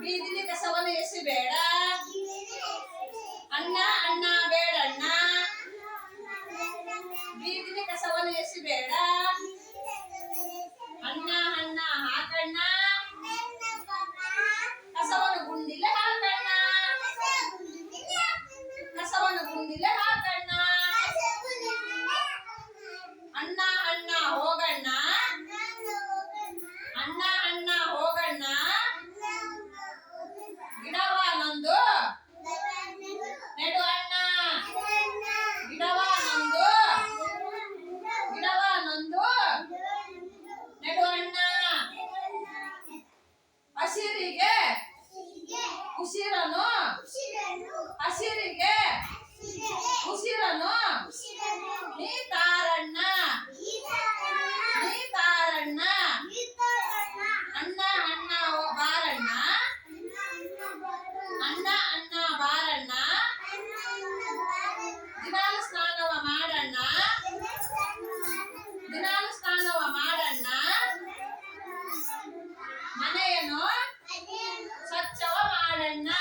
ಬೀದಿಲಿ ಕಸವನ್ನು ಎಸಿಬೇಡ ಅಣ್ಣ ಉಸಿರನು ಹಸಿರಿಗೆ? ಉಸಿರನು ನೀ ತಾರಣ್ಣ ನೀ ತಾರಣ್ಣ ಅಣ್ಣ ಅಣ್ಣ ಬಾರಣ್ಣ? ಅಣ್ಣ ಅಣ್ಣ, ಬಾರಣ್ಣ? ದಿನಾಲು ಸ್ನಾನವ ಮಾಡಣ್ಣ? ದಿನಾಲು ಸ್ನಾನವ ಮಾಡಣ್ಣ? ಮನೆಯನ್ನು? We're not.